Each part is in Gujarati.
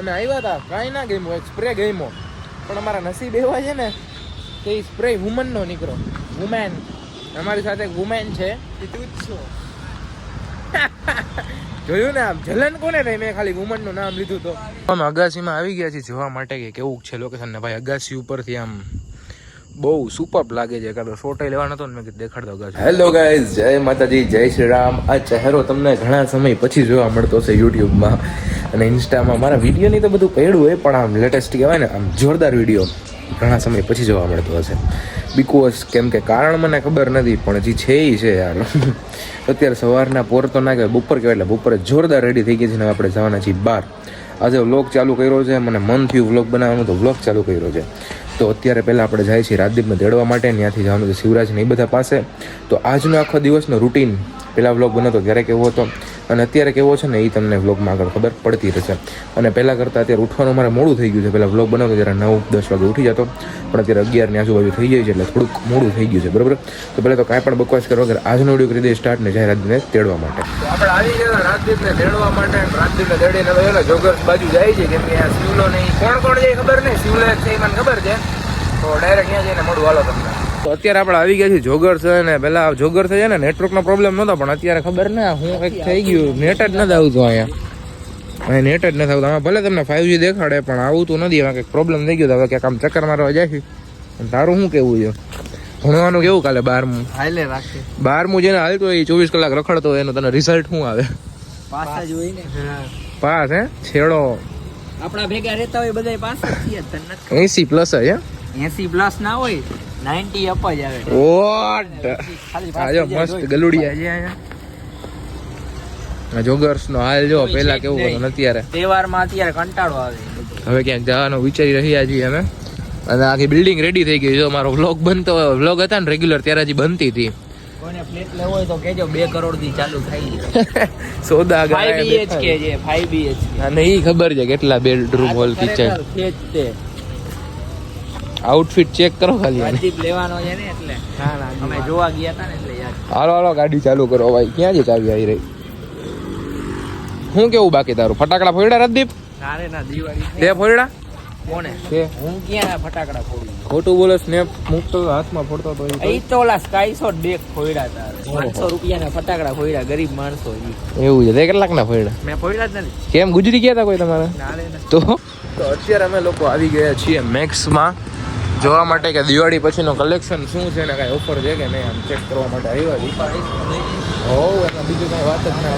અને આવ્યા હતા કાંઈ ના ગમ્યો એક સ્પ્રે ગમ્યો. પણ અમારા નસીબ એવા છે ને કે એ સ્પ્રે વુમનનો નીકળો વુમેન અમારી સાથે એક વુમેન છે. એ તું જ છો. જોયું ને આમ? જલન કોને થઈ મેં ખાલી વુમનનું નામ લીધું તો. અમે અગાસીમાં આવી ગયા છીએ જોવા માટે કે કેવું છે લોકેશન ને ભાઈ? અગાસી ઉપરથી આમ બહુ સુપર લાગે છે. કાં તો ફોટો લેવાનો હતો ને મેં કીધું દેખાડતો અગાસી. હેલો ગાઈઝ જય માતાજી જય શ્રી રામ. આ ચહેરો તમને ઘણા સમય પછી જોવા મળતો છે યુટ્યુબમાં અને ઇન્સ્ટામાં મારા વિડીયોની તો બધું પડ્યું હોય, પણ આમ લેટેસ્ટ કહેવાય ને, આમ જોરદાર વીડિયો ઘણા સમય પછી જોવા મળતો હશે. બિકોઝ કેમ કે કારણ મને ખબર નથી, પણ હજી છે એ છે યાર અત્યારે સવારના પોર તો ના કહેવાય, બપોર કહેવાય, એટલે બપોરે જોરદાર રેડી થઈ ગઈ છે ને આપણે જવાના છીએ બહાર. આજે વ્લોગ ચાલુ કર્યો છે, મને મન થયું વ્લોગ બનાવવાનું, તો વ્લોગ ચાલુ કર્યો છે. તો અત્યારે પહેલાં આપણે જાય છીએ રાજદીપને તેડવા માટે, ત્યાંથી જવાનું છે શિવરાજને એ બધા પાસે. તો આજનો આખો દિવસનો રૂટીન પહેલાં વ્લોગ બનાવતો ત્યારે કેવો હતો અને અત્યારે કેવો છે ને એ તમને વ્લોગમાં આગળ ખબર પડતી રહેશે. અને પહેલાં કરતાં અત્યારે ઉઠવાનું મારે મોડું થઈ ગયું છે. પહેલાં વ્લોગ બનાવતો ત્યારે નવ, દસ વાગે ઉઠી જતો. પણ અત્યારે અગિયારની આજુબાજુ થઈ જાય છે એટલે થોડુંક મોડું થઈ ગયું છે. બરાબર? તો પહેલાં તો કાંઈ પણ બકવાસ કરવા વગર આજનો વીડિયો કરી દઈએ સ્ટાર્ટ ને જાહેરાતને તેડવા માટે. આપણે આવી ગયા રાજદીપને તેડવા માટે. રાજદીપને તેડીને તો જોગર્સ બાજુ જાય છે. કેમ કે આ શિવલો નહીં કોણ કોણ જાય ખબર નહીં. શિવલો છે ખબર છે. તો ડાયરેક્ટ ત્યાં જઈને મોડું હાલો તમને તો અત્યારે આપણે આવી ગયા છીએ જોગર છે ને પેલા જોગર છે ને નેટવર્કનો પ્રોબ્લેમ નહોતો પણ અત્યારે ખબર ને હું એક થઈ ગયું. નેટ જ નથી આવતું અહીંયા. અહીં નેટ જ નથી આવતું. ભલે તમને ફાઈવજી દેખાડે પણ આવતું નથી. એમાં કંઈક પ્રોબ્લેમ થઈ ગયો તો હવે ક્યાંક આમ ચક્કર મારવા જાય છે. તારું શું કેવું છે? ભણવાનું કેવું કાલે બારમું? હાલે રાખે. બારમું જેને હાલતું હોય એ ચોવીસ કલાક રખડતો હોય એનું તને રિઝલ્ટ શું આવે? પાસ જ હોય ને. પાસ હે? છેડો. આપણા ભેગા રહેતા હોય બધા પાસ જ છીએ પ્લસ હે? એસી પ્લસ ના હોય નાઇન્ટી અપ જ આવે. વોટ આ જો મસ્ત ગલુડિયા છે અહીંયા. જોગર્સ નો હાલ જો પેલા કેવું હતું અત્યારે. અત્યારે કંટાળો આવે. હવે ક્યાંક જવાનો વિચારી રહ્યા છીએ અમે. અને આખી બિલ્ડિંગ રેડી થઈ ગઈ જો મારો વ્લોગ બનતો વ્લોગ હતા ને રેગ્યુલર ત્યારે હજી બનતી હતી. કોઈને ફ્લેટ લેવો હોય તો કેજો બે કરોડથી ચાલુ થાય. સોદા ગાય છે. અને ઈ ખબર છે કેટલા bedroom hall kitchen outfit check કરો ખાલી રાજદીપ લેવાનો છે ને એટલે. અમે જોવા ગયા હતા ને એટલે યાદ. હાલો હાલો ગાડી ચાલુ કરો. ભાઈ ક્યાં છે ચાવી આવી રહી? હું કેવું બાકી તારું? ફટાકડા ફોડ્યા રાજદીપ? નારે ના દિવાળી તે ફોડ્યા? કોને? કે હું ક્યાં ફટાકડા ફોડું? ખોટું બોલે સ્નેપ મૂકતો હાથમાં ફોડતો તો ઈ તો ઓલા સ્કાય શોટ બે ફોડ્યા તારે પાંચસો રૂપિયાના ફટાકડા ફોડ્યા ગરીબ માણસો એવું છે તે કેટલાક ફોડ્યા? મેં ફોડ્યા જ નથી. કેમ ગુજરી ગયા હતા કોઈ તમારે? તો? તો અત્યારે અમે લોકો આવી ગયા છીએ મેક્સમાં. જોવા માટે કે દિવાળી પછીનો કલેક્શન શું છે ને કાંઈ ઓફર છે કે નહીં આમ ચેક કરવા માટે આવ્યા હો એમાં બીજું કાંઈ વાત જ ના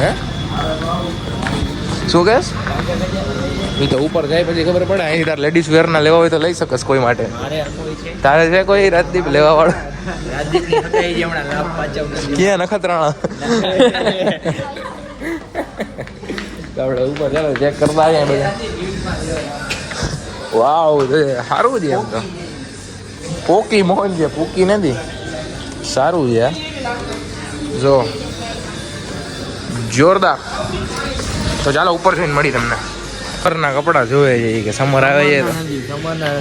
હે? શું કહેશ? એ તો ઉપર જાય પછી ખબર પડે. અહીં તાર લેડીઝ વેરના લેવા હોય તો લઈ શકસ કોઈ માટે. તારે છે કોઈ? રાજદીપ લેવા વાળો. ક્યાં નખત્રાણા? આપણે ઉપર ચાલો ચેક કરતા આવ્યા બધા. વાવ સારું છે એમ તો પોકી મોહન છે પોકી નથી સારું છે જો જોરદાર તો ચાલો ઉપર જઈને મળી તમને સમરના કપડા જોવે છે કે સમર આવે છે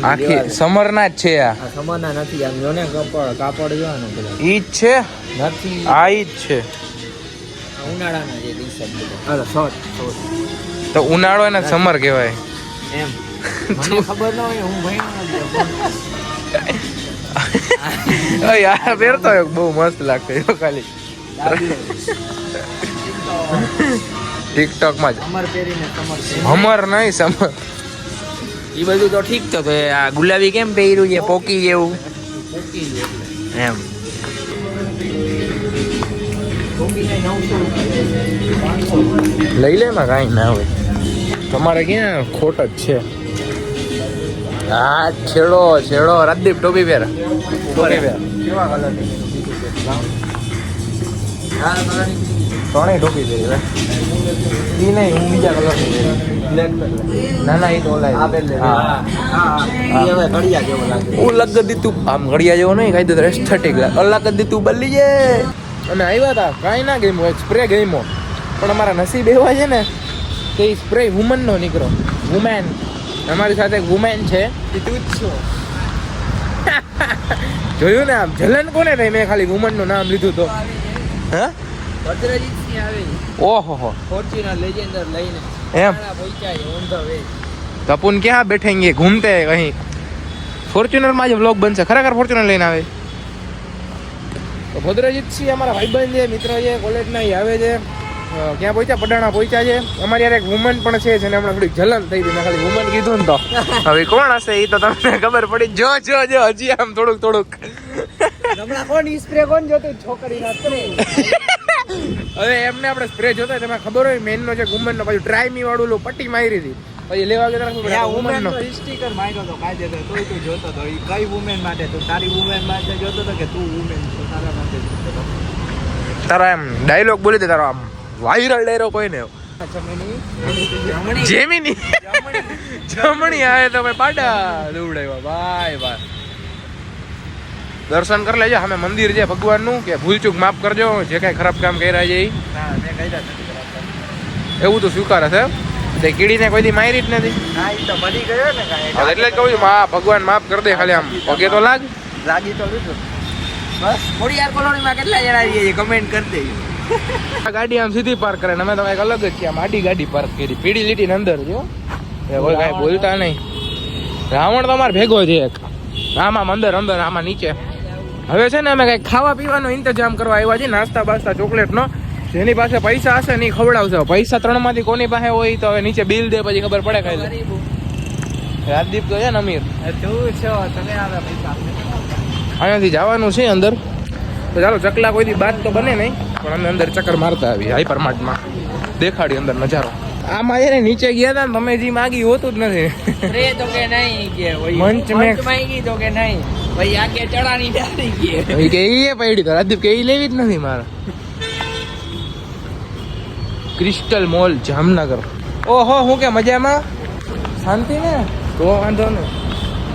આખી. સમરના જ છે આ સમરના નથી આમ જો ને કાપડ કાપડ જો આનું ઈ જ છે નથી આ ઈ જ છે ઉનાળાના જે શોર્ટ. તો ઉનાળો એને સમર કહેવાય એમ મને ખબર ન હોય હું ભણ્યો યાર પહેરતો હોય બહુ મસ્ત લાગતો ખાલી. ટિકટોકમાં જ. સમર પહેરીને સમર હમર નહીં સમર. એ બધું તો ઠીક તો કે આ ગુલાબી કેમ પહેર્યું છે? પોકી જેવું. એમ. લઈ લે ને કાંઈ ના હોય. તમારે ક્યાં ખોટ જ છે? હા છેડો છેડો. રાજદીપ ટોપી પહેર. ટોપી પહેર. કેવા કલર ત્રણેય ટોપી પહેરી હવે ઈ નહીં હું બીજા કલરની બ્લેક ના ના એ તો ઓલા હા. ઘડિયા જેવો લાગે. દીધું આમ ઘડિયા જેવો નહીં કાંઈ તો એસ્થેટિક અલગ દીધું બદલી જે અને આવ્યા હતા કાંઈ ના ગેમો સ્પ્રે ગેમો પણ અમારા નસીબ એવા છે ને કે સ્પ્રે વુમનનો નીકળો વુમેન અમારી સાથે વુમેન છે. એ જ છો. જોયું ને આમ? જલન કોને થઈ મેં ખાલી વુમનનું નામ લીધું તો. હે? ભદ્રજીત સિંહ આવે ઓહો હો. ફોર્ચ્યુનર લેજેન્ડર લઈને. એમ? તપુન ક્યાં બેઠેંગે? ઘૂમતે કहीं ફોર્ચ્યુનરમાં જ વ્લોગ બનશે. ખરેખર ફોર્ચ્યુનર લઈને આવે? તો ભદ્રજીત સિંહ અમારા ભાઈબંધ છે મિત્ર છે કોલેજના એ આવે છે. ક્યાં પહોંચ્યા? પડાણા પહોંચ્યા છે. અમારી યાર એક વુમન પણ છે જેને હમણાં થોડીક જલન થઈ હતી ખાલી વુમન કીધું ને તો. હવે કોણ હશે? એ તો તમને ખબર પડી. જો જો જો હજી આમ થોડુંક થોડુંક. હમણાં કોણ સ્પ્રે કોણ જોતું? સ્પ્રે હવે એમને આપણે સ્પ્રે જોતા તમને ખબર હોય મેન નો જે વુમન નો પછી ટ્રાય મી વાળું પટ્ટી મારી હતી. પછી લેવા ગયા ત્યાં વુમેન નો. સ્ટીકર માર્યો તો કાયદેસર તોય તું જોતો તો ઈ કઈ વુમેન માટે? તું તારી વુમેન માટે જોતો તો કે તું વુમેન છો તારા માટે તારા એમ ડાયલોગ બોલી દે તારો આમ. વાયરલ ડાયલોગ હોય ને. જમણી. જેમીની. જમણી. આય તમે પાડા દৌડાવ્યા ભાઈ ભાઈ દર્શન કરી લેજો. અમે મંદિર છે ભગવાનનું કે ભૂલચૂક માફ કરજો. જે કાંઈ ખરાબ કામ કર્યા છે એવું તો સ્વીકારે છે તે કીડીને કોઈ દી મારી જ નથી. એટલે જ કહું છું મા ભગવાન માફ કરી દે ખાલી આમ. પગે તો લાગ. લાગી તો બસ ખોડિયાર કોલોનીમાં કેટલા જણા કમેન્ટ કરી દેજો. ગાડી આમ સીધી પાર્ક કરે ને અમે તો કંઈક અલગ જ છે આમ આડી ગાડી પાર્ક કરી. પીડી લીટી અંદર જો એ કોઈ કાંઈ બોલતા નહીં. રાવણ તો અમારે ભેગો છે એક. આમાં અંદર અંદર આમાં નીચે. હવે છે ને અમે કઈ ખાવા પીવાનો ઇંતજામ કરવા આવ્યા છીએ. નાસ્તા બાસ્તા ચોકલેટનો જેની પાસે પૈસા હશે ને ખવડાવશે. પૈસા ત્રણમાંથી કોની પાસે હોય તો હવે નીચે બિલ દે પછી ખબર પડે કઈ રાજદીપ તો છે ને અમીર. તું છો પૈસા અહીંયાથી જવાનું છે અંદર. તો ચાલો ચકલા કોઈ દી બાદ તો બને નહીં. પણ અમે અંદર ચક્કર મારતા આવી હાઈપર માર્ટમાં દેખાડી અંદર નજારો. આમાં એને નીચે ગયા હતા ને તમે જે માગી હોતું જ નથી. રે તો કે નહીં કે મંચ મેં- માંગી તો કે નહીં. ભાઈ આગે ચડાની ડારી કે. એ કે એ પડી તો રાજદીપ કે એ લેવી જ નથી મારે. Crystal mall Jamnagar. ઓહો હું કે મજામાં? શાંતિ ને? તો વાંધો ને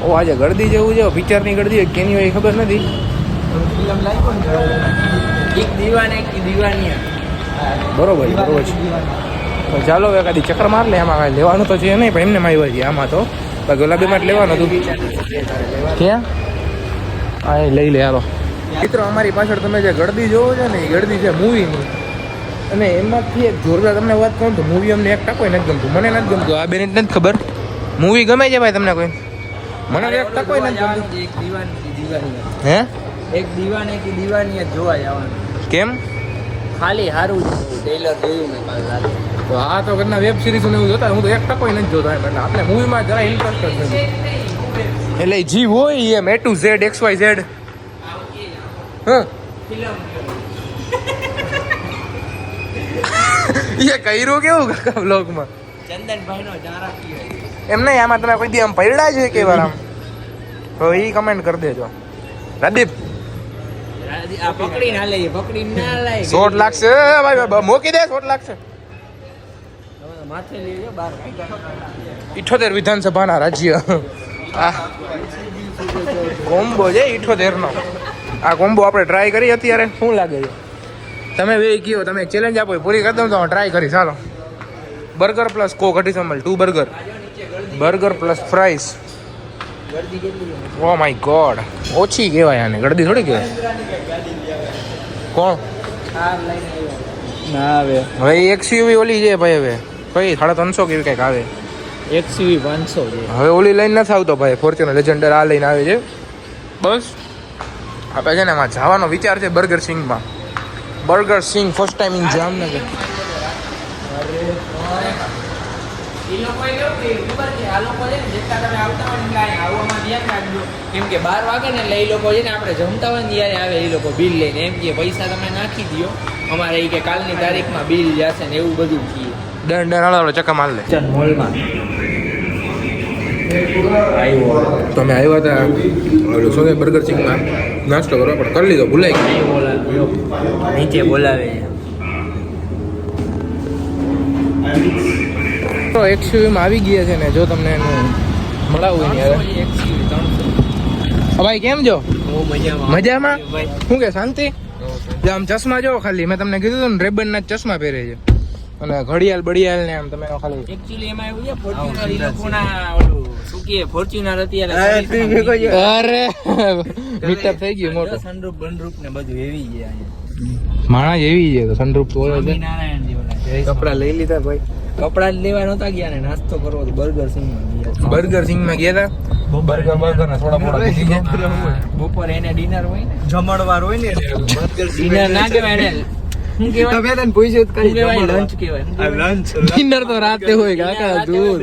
ઓ આજે ગળદી જેવું છે પિક્ચરની ગળદી હોય કેની હોય ખબર નથી. ફિલ્મ લાગ્યો ને? એક દીવાને એક દીવાની બરોબર બરોબર છે. તો ચાલો હવે કદી ચક્કર માર લે આમાં કાંઈ લેવાનું તો છે નહીં પણ એમને માં છે આમાં તો. ગુલાબીમાં જ લેવાનું હતું. ક્યાં? હા એ લઈ લે હાલો. મિત્રો અમારી પાછળ તમે જે ગળદી જોવો છો ને એ ગળદી છે મૂવીની અને એમાંથી એક જોરદાર તમને વાત કહું તો મૂવી અમને એક ટકોય નથી ગમતું મને નથી ગમતું. આ બેને નથી ખબર. મૂવી ગમે છે ભાઈ તમને કોઈ? મને એક ટકોય નથી ગમતું. એક દીવાની એક હે? એક દીવાને એક દીવાની જ જોવા જવાનું કેમ? ખાલી હારું ટેલર જોયું મેં કાલ રાતે. તો આ તો ઘરના વેબ સિરીઝ ને એવું જોતા હું તો એક ટકો નથી જોતો એમ એટલે આપણે મૂવીમાં જરા ઇન્ટરેસ્ટ છે નથી. એટલે જી હોય એમ A to Z X Y Z હા? એ કર્યું કેવું કાકા બ્લોગમાં ચંદનભાઈ નો એમ નહીં આમાં તમે કોઈ દી આમ પડ્યા છે કે વાર આમ? તો એ કમેન્ટ કરી દેજો. પ્રદીપ. શોટ લાગશે. ભાઈ મૂકી દે શોટ લાગશે. ઇઠોતેર વિધાનસભાના રાજ્ય. આ કોમ્બો છે ઇઠોતેર નો આ કોમ્બો આપણે ટ્રાય કરી અત્યારે. શું લાગે છે? તમે બે કયો તમે ચેલેન્જ આપો પૂરી કરી દઉં તો ટ્રાય કરી ચાલો બર્ગર પ્લસ કોક અઢી મલ two burger burger plus fries કેટલી ઓ માય ગોડ ઓછી કહેવાય આને. ગળદી થોડી કહેવાય. કોણ? કાર લઈને આવ્યા. ના આવે. હવે એક્સયુવી ઓલી છે ભાઈ હવે. કઈ સાડા ત્રણસો કેવી કંઈક આવે. એક સીવી પાંચસો હવે ઓલી લઈને નથી આવતો ભાઈ. ફોર્ચ્યુનર લેજન્ડર આ લઈને આવે છે. બસ. આપણે છે ને એમાં જવાનો વિચાર છે burger સિંગમાં Burger Singh first time in Jamnagar એ લોકોએ કેવું કર્યું ખબર છે આ લોકો છે ને જેટલા તમે આવતા હોય ને એટલે આવવામાં ધ્યાન રાખજો. કેમ કે બાર વાગે ને એટલે એ લોકો છે ને આપણે જમતા હોય ને ત્યારે આવે એ લોકો બિલ લઈને. એમ કે પૈસા તમે નાખી દો અમારે એ કે કાલની તારીખમાં બિલ જશે ને એવું બધું કીએ ડન ડન હાલો ચક્કા માર લે. કિચન મોલમાં. તમે આવ્યા હતા ઓલું શું બર્ગર સિંગમાં નાસ્તો કરવા પણ કરી લીધો ભૂલાઈ ગયો. નીચે બોલાવે. તો એક્સયુવીમાં આવી ગયા છે ને જો તમને એનું મળાવું નહીં હવે ભાઈ કેમ છો? મજામાં? શું કે શાંતિ? જો આમ ચશ્મા જો ખાલી. મેં તમને કીધું હતું ને રેબન ના ચશ્મા પહેરે છે. અને ઘડિયાળ બડિયાળ ને આમ તમે ખાલી. એક્ચ્યુઅલી એમાં એવું છે ફોર્ચ્યુનર ઈ લોકોના ઓલું શું કહે ફોર્ચ્યુનર અત્યારે અરે મીટઅપ થઈ ગયું મોટો. સનરૂપ બંધરૂપ ને બધું એવી છે માણસ એવી છે તો સનરૂપ તો જ. કપડા લઈ લીધા ભાઈ. કપડા જ લેવા નતા ગયા ને નાસ્તો કરવો તો બર્ગર સિંગમાં ગયા. બર્ગર સિંગમાં ગયા હતા બર્ગર બર્ગર ના થોડા મોડા બીજી ગયા. બપોરે એને ડિનર હોય ને. જમણવાર હોય ને બર્ગર ડિનર ના કહેવાય એને શું કહેવાય? તમે તને પૂછ્યું કઈ કહેવાય? લંચ કહેવાય. આ લંચ ડિનર તો રાતે હોય કાકા દૂર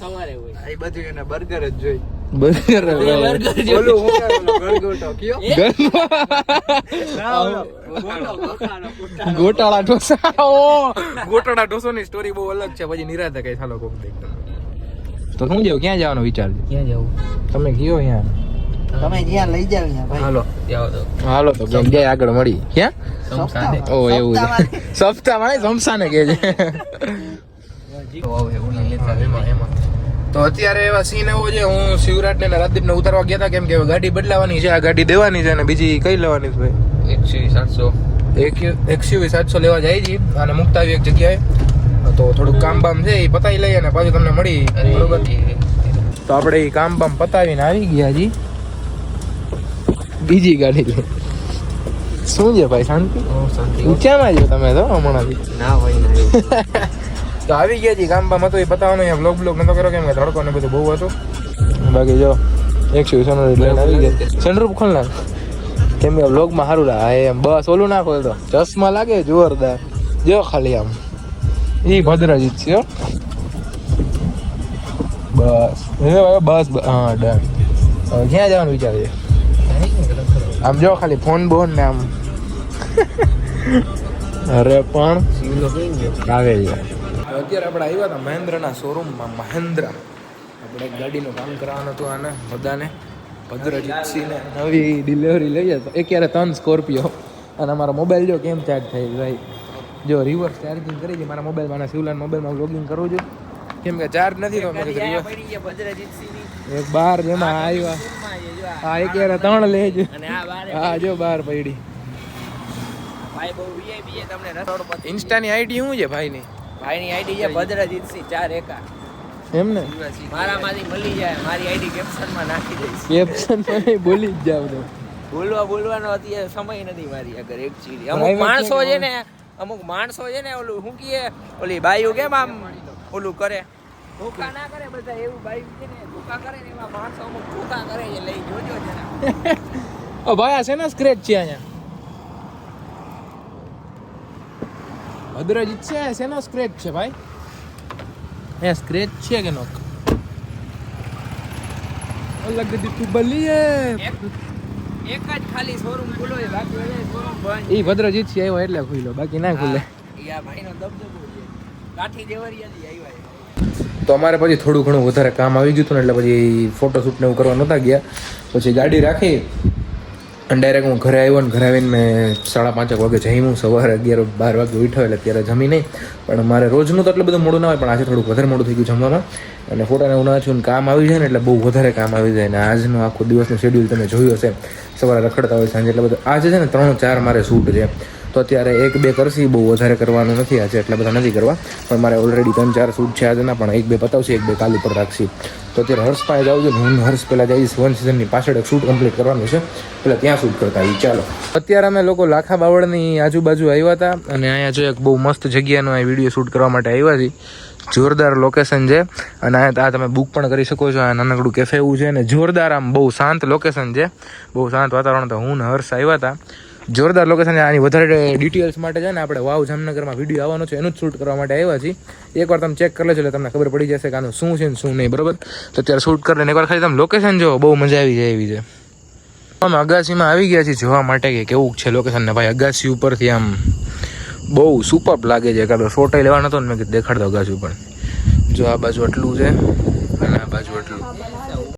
સવારે હોય. આ બધું એને બર્ગર જ જોઈ. બર્ગર. ઓલું. ગોટાળા ઢોસા ઓ ગોટાળા ઢોસો ની સ્ટોરી બહુ અલગ છે પછી નિરાતે કઈ ચાલો કોક દેખ તો શું જાવ ક્યાં જવાનો વિચાર છે ક્યાં જવું તમે કયો અહીંયા તમે જ્યાં લઈ જાવ ભાઈ હાલો હાલો તો ક્યાંક જાય આગળ મળી ક્યાં. ઓ એવું છે નહીં, સમસાને કે છે તો અત્યારે એવા સીન એવો છે હું શિવરાજ ને રાજદીપ ને ઉતારવા ગયા હતા કેમ કે ગાડી બદલાવાની છે આ ગાડી દેવાની છે અને બીજી કઈ લેવાની છે ભાઈ? એકસો સાતસો. એક એક્સયુવી સાતસો લેવા જાય છે અને મુકતા આવી એક જગ્યાએ. તો થોડુંક કામ બામ છે એ પતાવી લઈએ અને પાછું તમને મળી બરોબર. તો આપણે એ કામ બામ પતાવીને આવી ગયા જી. બીજી ગાડી લઈ. શું છે ભાઈ શાંતિ? ઊંચામાં છો તમે તો હમણાં ના ના તો આવી ગયા કામ બામ હતું એ પતાવવાનું અહીંયા બ્લોગ બ્લોગ નતો કર્યો કેમ કે તડકો ને બધું બહુ હતું. બાકી જો એક શિવ સનરૂપ લઈને આવી ગયા. સનરૂફ ખોલ નાખ કેમ કે બ્લોગમાં સારું લાગે. એમ બસ ઓલું ના ખોલતો ચશ્મા લાગે જોરદાર. જો ખાલી આમ. એ ભદ્રજીત છે હો. બસ. બસ હા ડન હવે ક્યાં જવાનું વિચાર આમ જો ખાલી ફોન બોન ને આમ. અરે પણ. આવે છે. અત્યારે આપણે આવ્યા હતા મહેન્દ્રના શોરૂમમાં મહેન્દ્ર. આપણે એક ગાડીનું કામ કરાવવાનું હતું આને બધાને ભદ્રજીતસિંહને. નવી ડિલિવરી લઈએ તો એ ક્યારે ત્રણ સ્કોર્પિયો અને અમારો મોબાઈલ જો કેમ ચાર્જ થાય ભાઈ? જો રિવર્સ ચાર્જિંગ કરી છે મારા મોબાઈલમાં શિવલાન મોબાઈલમાં લોગિંગ કરવું છું. કેમ કે ચાર્જ નથી તો એક બાર જેમાં આવ્યા. હા એક યાર ત્રણ લેજો અને આ બારે હા જો બાર પડી. ભાઈ બહુ VIP છે તમને રસોડ પર ઇન્સ્ટાની આઈડી શું છે ભાઈની? ભાઈની આઈડી છે ભદ્રજીતસિંહ ચાર એકા. એમ ને? મારામાંથી મળી જાય મારી આઈડી કેપ્શનમાં નાખી દઈશ. કેપ્શન બોલી જ જાવ તો. બોલવા બોલવાનો અત્યારે સમય નથી મારી આગળ એકચ્યુઅલી અમુક માણસો છે છે ને અમુક માણસો છે ને ઓલું શું કીએ ઓલી બાયું કેમ આમ ઓલું કરે? ધોકા ના કરે બધા એવું બાયું છે ને ધોકા કરે ને એવા માણસો અમુક ધોકા કરે છે લઈ જોજો જરા. ઓ ભાઈ આ શેનો સ્ક્રેચ છે અહીંયા? ભદ્રજીત છે શેનો સ્ક્રેચ છે ભાઈ. એ સ્ક્રેચ છે કે નો? અલગ દીધું બલીએ એક એક જ ખાલી શોરૂમ ખુલ્લો છે બાકી બધા શોરૂમ બંધ. ઈ ભદ્રજીત છે આવ્યો એટલે ખુલ્લો બાકી ના ખુલે. યા ભાઈનો દબદબો છે. કાઠી દેવરિયાથી આવ્યા તો અમારે પછી થોડું ઘણું વધારે કામ આવી ગયું હતું ને એટલે પછી ફોટોશૂટ ને એવું કરવા નહોતા ગયા. પછી ગાડી રાખી અને ડાયરેક્ટ હું ઘરે આવ્યો ને ઘરે આવીને મેં સાડા પાંચેક વાગે જમ્યું. સવારે અગિયાર, બાર વાગે ઉઠ્યો એટલે ત્યારે જમી નહીં. પણ મારે રોજનું તો એટલું બધું મોડું ના હોય, પણ આજે થોડુંક વધારે મોડું થઈ ગયું જમવામાં. અને ફોટાને હું ના છું ને કામ આવી જાય ને એટલે બહુ વધારે કામ આવી જાય. ને આજનો આખો દિવસનું શેડ્યુલ તમે જોયું હશે. સવારે રખડતા હોય, સાંજે એટલે બધું. આજે છે ને ત્રણ, ચાર મારે શૂટ છે. તો અત્યારે એક, બે કરશી બહુ વધારે કરવાનું નથી. આજે એટલા બધા નથી કરવા. પણ મારે ઓલરેડી ત્રણ, ચાર શૂટ છે આજના, પણ એક, બે પતાવશે, એક, બે કાલ ઉપર રાખશી. તો અત્યારે હર્ષ પાસે જાઉં છું હું હર્ષ પહેલાં જઈશ વન સિઝનની પાછળ એક શૂટ કમ્પ્લીટ કરવાનું છે. પહેલાં ત્યાં શૂટ કરતા આવી ચાલો. અત્યારે અમે લોકો લાખા બાવળની આજુબાજુ આવ્યા હતા અને અહીંયા જો એક બહુ મસ્ત જગ્યાનો આ વીડિયો શૂટ કરવા માટે આવ્યા છીએ. જોરદાર લોકેશન છે. અને આ તમે બુક પણ કરી શકો છો. આ નાનકડું કેફે એવું છે અને જોરદાર આમ બહુ શાંત લોકેશન છે. બહુ શાંત વાતાવરણ તો હું ને હર્ષ આવ્યા હતા. જોરદાર લોકેશન આની વધારે ડિટેલ્સ માટે છે ને આપણે વાવ જામનગરમાં વીડિયો આવવાનો છે. એનું જ શૂટ કરવા માટે આવ્યા છીએ. એકવાર તમે ચેક કરી લેજો એટલે તમને ખબર પડી જશે કે આનું શું છે ને શું નહીં, બરાબર? તો અત્યારે શૂટ કરીને એકવાર ખાલી તમે લોકેશન જો બહુ મજા આવી જાય એવી છે. અમે અગાસીમાં આવી ગયા છીએ જોવા માટે કે કેવું છે લોકેશન ને ભાઈ? અગાસી ઉપરથી આમ બહુ સુપર લાગે છે. કાં ફોટો લેવાનો હતો ને મેં દેખાડતો અગાસી ઉપર. જો આ બાજુ આટલું છે. અને આ બાજુ આટલું.